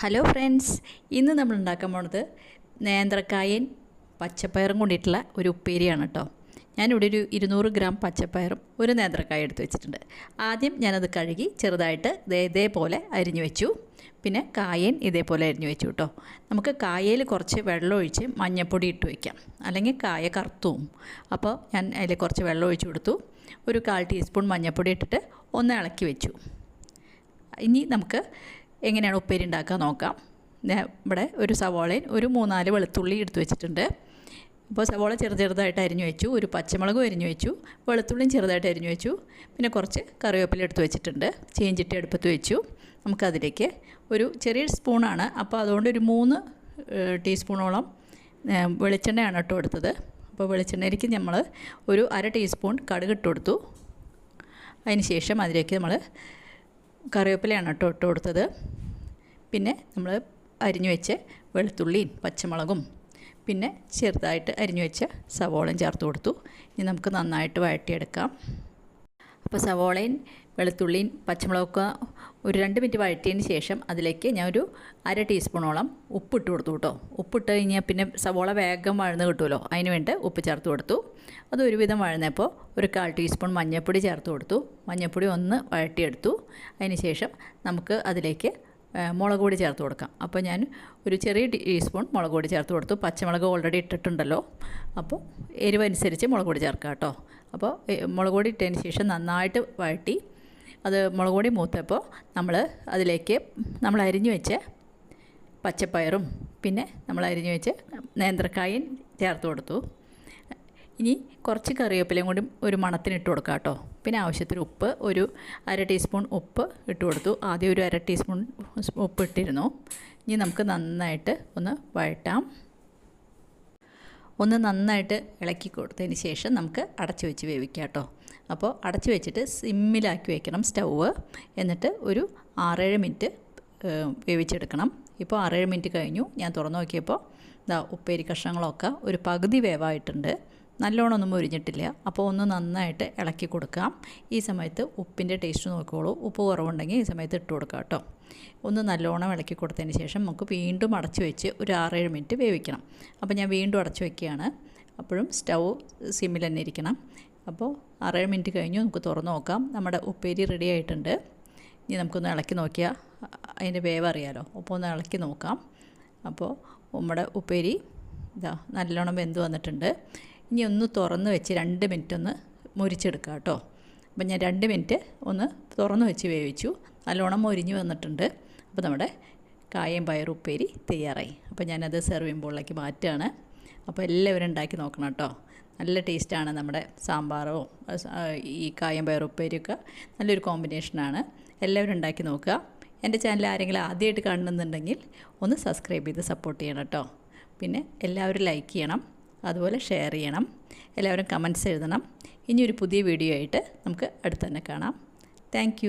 Hello friends ഇന്ന് നമ്മൾ ഉണ്ടാക്കാൻ പോണത് നേന്ത്രക്കായൻ പച്ചപ്പയറും കൊണ്ടിട്ടുള്ള ഒരു ഉപ്പേരിയാണ് കേട്ടോ. ഞാനിവിടെ ഒരു ഇരുന്നൂറ് ഗ്രാം പച്ചപ്പയറും ഒരു നേന്ത്രക്കായ എടുത്ത് വെച്ചിട്ടുണ്ട്. ആദ്യം ഞാനത് കഴുകി ചെറുതായിട്ട് ഇതേപോലെ അരിഞ്ഞു വെച്ചു. പിന്നെ കായൻ ഇതേപോലെ അരിഞ്ഞു വെച്ചു കേട്ടോ. നമുക്ക് കായയിൽ കുറച്ച് വെള്ളം ഒഴിച്ച് മഞ്ഞൾപ്പൊടി ഇട്ട് വയ്ക്കാം അല്ലെങ്കിൽ കായ കറുത്തും. അപ്പോൾ ഞാൻ അതിൽ കുറച്ച് വെള്ളം ഒഴിച്ച് കൊടുത്തു. ഒരു കാൽ ടീസ്പൂൺ മഞ്ഞൾപ്പൊടി ഇട്ടിട്ട് ഒന്ന് ഇളക്കി വെച്ചു. ഇനി നമുക്ക് എങ്ങനെയാണ് ഉപ്പേരി ഉണ്ടാക്കാൻ നോക്കാം. ഇവിടെ ഒരു സവോളയും ഒരു മൂന്നാൽ വെളുത്തുള്ളി എടുത്തു വെച്ചിട്ടുണ്ട്. അപ്പോൾ സവോള ചെറു ചെറുതായിട്ട് അരിഞ്ഞു വെച്ചു ഒരു പച്ചമുളകും അരിഞ്ഞു വെച്ചു വെളുത്തുള്ളിയും ചെറുതായിട്ട് അരിഞ്ഞു വെച്ചു പിന്നെ കുറച്ച് കറിവേപ്പില എടുത്തു വെച്ചിട്ടുണ്ട്. ചീഞ്ചിട്ടി അടുപ്പത്ത് വെച്ചു. നമുക്കതിലേക്ക് ഒരു ചെറിയ സ്പൂണാണ്. അപ്പോൾ അതുകൊണ്ട് ഒരു മൂന്ന് ടീസ്പൂണോളം വെളിച്ചെണ്ണയാണ് കേട്ടോ എടുത്തത് അപ്പോൾ വെളിച്ചെണ്ണയിലേക്ക് നമ്മൾ ഒരു അര ടീസ്പൂൺ കടുക് ഇട്ട് കൊടുത്തു. അതിന് ശേഷം അതിലേക്ക് നമ്മൾ കറിവേപ്പിലയാണ് കേട്ടോ ഇട്ട് കൊടുത്തത്. പിന്നെ നമ്മൾ അരിഞ്ഞു വെച്ച് വെളുത്തുള്ളിയും പച്ചമുളകും പിന്നെ ചെറുതായിട്ട് അരിഞ്ഞു വെച്ച സവോളയും ചേർത്ത് കൊടുത്തു. ഇനി നമുക്ക് നന്നായിട്ട് വഴറ്റിയെടുക്കാം. അപ്പോൾ സവോളയും വെളുത്തുള്ളിയും പച്ചമുളകൊക്കെ ഒരു രണ്ട് മിനിറ്റ് വഴറ്റിയതിന് ശേഷം അതിലേക്ക് ഞാൻ ഒരു അര ടീസ്പൂണോളം ഉപ്പിട്ട് കൊടുത്തു കേട്ടോ. ഉപ്പിട്ട് കഴിഞ്ഞാൽ പിന്നെ സവോള വേഗം വഴന്ന് കിട്ടുമല്ലോ അതിന് വേണ്ടി ഉപ്പ് ചേർത്ത് കൊടുത്തു. അത് ഒരുവിധം വഴന്നപ്പോൾ ഒരു കാൽ ടീസ്പൂൺ മഞ്ഞൾപ്പൊടി ചേർത്ത് കൊടുത്തു. മഞ്ഞൾപ്പൊടി ഒന്ന് വഴറ്റിയെടുത്തു. അതിന് ശേഷം നമുക്ക് അതിലേക്ക് മുളക് പൊടി ചേർത്ത് കൊടുക്കാം. അപ്പോൾ ഞാൻ ഒരു ചെറിയ ടീസ്പൂൺ മുളക് പൊടി ചേർത്ത് കൊടുത്തു. പച്ചമുളക് ഓൾറെഡി ഇട്ടിട്ടുണ്ടല്ലോ. അപ്പോൾ എരിവനുസരിച്ച് മുളക് പൊടി ചേർക്കാം കേട്ടോ. അപ്പോൾ മുളക് പൊടി ഇട്ടതിന് ശേഷം നന്നായിട്ട് വഴറ്റി അത് മുളക് പൊടി മൂത്തപ്പോൾ നമ്മൾ അതിലേക്ക് നമ്മൾ അരിഞ്ഞു വെച്ച് പച്ചപ്പയറും പിന്നെ നമ്മൾ അരിഞ്ഞു വെച്ച് നേന്ത്രക്കായും ചേർത്ത് കൊടുത്തു. ഇനി കുറച്ച് കറിവേപ്പിലയും കൂടി ഒരു മണത്തിനിട്ട് കൊടുക്കാം കേട്ടോ. പിന്നെ ആവശ്യത്തിന് ഉപ്പ് ഒരു അര ടീസ്പൂൺ ഉപ്പ് ഇട്ട് കൊടുത്തു. ആദ്യം ഒരു അര ടീസ്പൂൺ ഉപ്പ് ഇട്ടിരുന്നു. ഇനി നമുക്ക് നന്നായിട്ട് ഒന്ന് വഴറ്റാം. ഒന്ന് നന്നായിട്ട് ഇളക്കി കൊടുത്തതിന് ശേഷം നമുക്ക് അടച്ചു വെച്ച് വേവിക്കാം കേട്ടോ അപ്പോൾ അടച്ചു വെച്ചിട്ട് സിമ്മിലാക്കി വെക്കണം സ്റ്റൗവ്. എന്നിട്ട് ഒരു ആറേഴ് മിനിറ്റ് വേവിച്ചെടുക്കണം. ഇപ്പോൾ ആറേഴ് മിനിറ്റ് കഴിഞ്ഞു. ഞാൻ തുറന്നു നോക്കിയപ്പോൾ ഇതാ ഉപ്പേരി കഷ്ണങ്ങളൊക്കെ ഒരു പകുതി വേവായിട്ടുണ്ട്. നല്ലോണം ഒന്നും മുരിഞ്ഞിട്ടില്ല അപ്പോൾ ഒന്ന് നന്നായിട്ട് ഇളക്കി കൊടുക്കാം. ഈ സമയത്ത് ഉപ്പിന്റെ ടേസ്റ്റ് നോക്കിക്കോളൂ. ഉപ്പ് കുറവുണ്ടെങ്കിൽ ഈ സമയത്ത് ഇട്ട് കൊടുക്കാം കേട്ടോ. ഒന്ന് നല്ലോണം ഇളക്കി കൊടുത്തതിന് ശേഷം നമുക്ക് വീണ്ടും അടച്ചു വെച്ച് ഒരു ആറേഴ് മിനിറ്റ് വേവിക്കണം. അപ്പോൾ ഞാൻ വീണ്ടും അടച്ചു വയ്ക്കുകയാണ് അപ്പോഴും സ്റ്റൗ സിമ്മിൽ തന്നെ ഇരിക്കണം. അപ്പോൾ ആറേഴ് മിനിറ്റ് കഴിഞ്ഞു. നമുക്ക് തുറന്ന് നോക്കാം. നമ്മുടെ ഉപ്പേരി റെഡി ആയിട്ടുണ്ട്. ഇനി നമുക്കൊന്ന് ഇളക്കി നോക്കിയാൽ അതിന്റെ വേവ് അറിയാലോ. അപ്പോൾ ഒന്ന് ഇളക്കി നോക്കാം. അപ്പോൾ നമ്മുടെ ഉപ്പേരി ഇതാ നല്ലോണം വെന്ത് വന്നിട്ടുണ്ട്. ഇനി ഒന്ന് തുറന്ന് വെച്ച് രണ്ട് മിനിറ്റ് ഒന്ന് മുരിച്ചെടുക്കുക കേട്ടോ. അപ്പം ഞാൻ രണ്ട് മിനിറ്റ് ഒന്ന് തുറന്ന് വെച്ച് വേവിച്ചു. നല്ലോണം മൊരിഞ്ഞ് വന്നിട്ടുണ്ട്. അപ്പോൾ നമ്മുടെ കായം പയർ ഉപ്പേരി തയ്യാറായി. അപ്പോൾ ഞാനത് സെർവിങ് ബോളിലേക്ക് മാറ്റുകയാണ്. അപ്പോൾ എല്ലാവരും ഉണ്ടാക്കി നോക്കണം കേട്ടോ. നല്ല ടേസ്റ്റാണ് നമ്മുടെ സാമ്പാറോ ഈ കായം പയർ ഉപ്പേരിയൊക്കെ നല്ലൊരു കോമ്പിനേഷനാണ് എല്ലാവരും ഉണ്ടാക്കി നോക്കുക. എന്റെ ചാനൽ ആരെങ്കിലും ആദ്യമായിട്ട് കാണുന്നുണ്ടെങ്കിൽ ഒന്ന് സബ്സ്ക്രൈബ് ചെയ്ത് സപ്പോർട്ട് ചെയ്യണം കേട്ടോ. പിന്നെ എല്ലാവരും ലൈക്ക് ചെയ്യണം. അതുപോലെ ഷെയർ ചെയ്യണം. എല്ലാവരും കമന്റ്സ് എഴുതണം. ഇനി ഒരു പുതിയ വീഡിയോ ആയിട്ട് നമുക്ക് അടുത്ത് തന്നെ കാണാം താങ്ക്